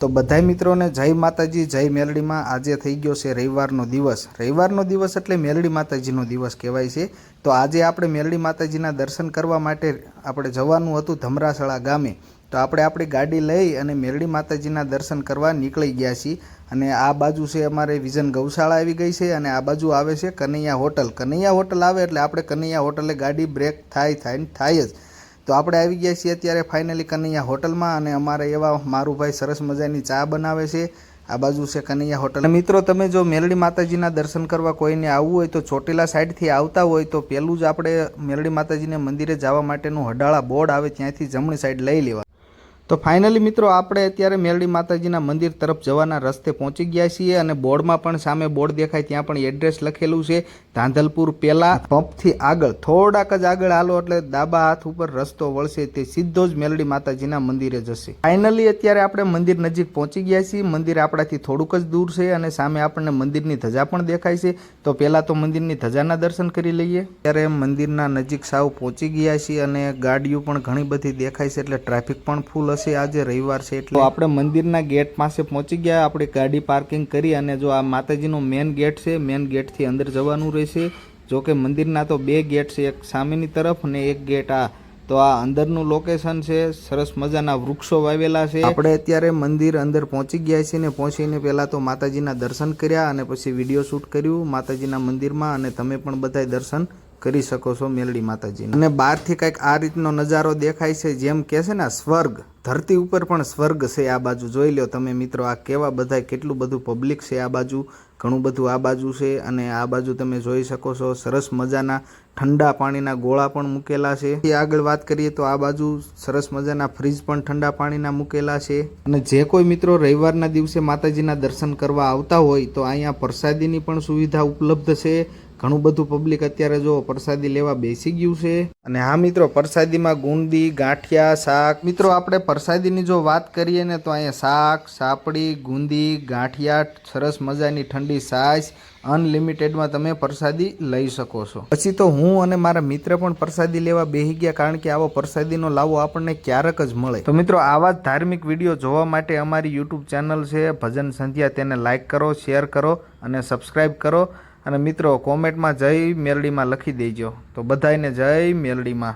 તો બધાય મિત્રોને જય માતાજી, જય મેલડીમાં. આજે થઈ ગયો છે રવિવારનો દિવસ. રવિવારનો દિવસ એટલે મેલડી માતાજીનો દિવસ કહેવાય છે. તો આજે આપણે મેલડી માતાજીના દર્શન કરવા માટે આપણે જવાનું હતું ધમરાસળા ગામે. તો આપણે આપણી ગાડી લઈ અને મેરડી માતાજીના દર્શન કરવા નીકળી ગયા છીએ. અને આ બાજુ છે અમારે વિઝન ગૌશાળા આવી ગઈ છે અને આ બાજુ આવે છે કનૈયા હોટલ. કનૈયા હોટલ આવે એટલે આપણે કનૈયા હોટલે ગાડી બ્રેક થાય થાય થાય જ. તો આપણે આવી ગયા છીએ અત્યારે ફાઇનલી કનૈયા હોટલમાં અને અમારે એવા મારુભાઈ સરસ મજાની ચા બનાવે છે. આ બાજુ છે કનૈયા હોટલ. મિત્રો, તમે જો મેલડી માતાજીના દર્શન કરવા કોઈને આવવું હોય તો ચોટીલા સાઈડથી આવતા હોય તો પહેલું જ આપણે મેલડી માતાજીને મંદિરે જવા માટેનું હડાળા બોર્ડ આવે ત્યાંથી જમણી સાઈડ લઈ લેવા. તો ફાઇનલી મિત્રો, આપણે અત્યારે મેલડી માતાજીના મંદિર તરફ જવાના રસ્તે પહોંચી ગયા છીએ અને બોર્ડમાં પણ સામે બોર્ડ દેખાય, ત્યાં પણ એડ્રેસ લખેલું છે. ધાંધલપુર પેલા પંપથી આગળ, થોડાક જ આગળ હાલો એટલે ડાબા હાથ ઉપર રસ્તો વળશે, તે સીધો જ મેલડી માતાજીના મંદિરે જશે. ફાઇનલી અત્યારે આપણે મંદિર નજીક પહોંચી ગયા છીએ. મંદિર આપણાથી થોડુંક જ દૂર છે અને સામે આપણને મંદિરની ધજા પણ દેખાય છે. તો પહેલાં તો મંદિરની ધજાના દર્શન કરી લઈએ. ત્યારે મંદિરના નજીક સાવ પહોંચી ગયા છીએ અને ગાડીઓ પણ ઘણી બધી દેખાય છે એટલે ટ્રાફિક પણ ફૂલ હશે. આજે રવિવાર છે એટલે આપણે મંદિરના ગેટ પાસે પહોંચી ગયા આપણે ગાડી પાર્કિંગ કરી અને જો આ માતાજીનો મેન ગેટ છે મેન ગેટથી અંદર જવાનું રહેશે. જો કે મંદિરના તો બે ગેટ છે એક સામેની તરફ અને એક ગેટ આ. તો આ અંદરનું લોકેશન છે સરસ મજાના વૃક્ષો વાવેલા છે. આપણે અત્યારે મંદિર અંદર પહોંચી ગયા છીએ ને પહોંચીને પહેલાં તો માતાજીના દર્શન કર્યા અને પછી વીડિયો શૂટ કર્યું માતાજીના મંદિરમાં અને તમે પણ બધાય દર્શન કરી શકો છો મેલડી માતાજી અને બહારથી કંઈક આ રીતનો નજારો દેખાય છે જેમ કે છે ને સ્વર્ગ. ધરતી ઉપર પણ સ્વર્ગ છે આ બાજુ. જોઈ લો તમે મિત્રો, આ કેવા બધા કેટલું બધું પબ્લિક છે આ બાજુ, ઘણું બધું આ બાજુ છે અને આ બાજુ તમે જોઈ શકો છો, સરસ મજાના ઠંડા પાણીના ગોળા પણ મૂકેલા છે. એ આગળ વાત કરીએ તો આ બાજુ સરસ મજાના ફ્રીજ પણ ઠંડા પાણીના મૂકેલા છે. અને જે કોઈ મિત્રો રવિવારના દિવસે માતાજીના દર્શન કરવા આવતા હોય તો અહીંયા પ્રસાદીની પણ સુવિધા ઉપલબ્ધ છે. ઘણું બધું પબ્લિક અત્યારે જો પ્રસાદી લેવા બેસી ગયું છે. અને હા મિત્રો, પ્રસાદીમાં ગુંદી, ગાંઠિયા, શાક. મિત્રો, આપણે પ્રસાદીની જો વાત કરીએ ને, તો અહીંયા શાક, સાપડી, ગુંદી, ગાંઠિયા, સરસ મજાની ઠંડી સાસ અનલિમિટેડમાં તમે પ્રસાદી લઈ શકો છો. પછી તો હું અને મારા મિત્ર પણ પ્રસાદી લેવા બેહી ગયા, કારણ કે આવો પ્રસાદીનો લાવો આપણને ક્યારેક જ મળે. તો મિત્રો, આવા જ ધાર્મિક વીડિયો જોવા માટે અમારી યુટ્યુબ ચેનલ છે, ભજન સંધ્યા, તેને લાઇક કરો, શેર કરો અને સબસ્ક્રાઈબ કરો. અને મિત્રો કોમેન્ટમાં જય મેલડીમાં લખી દેજો. તો બધાને જય મેલડીમાં.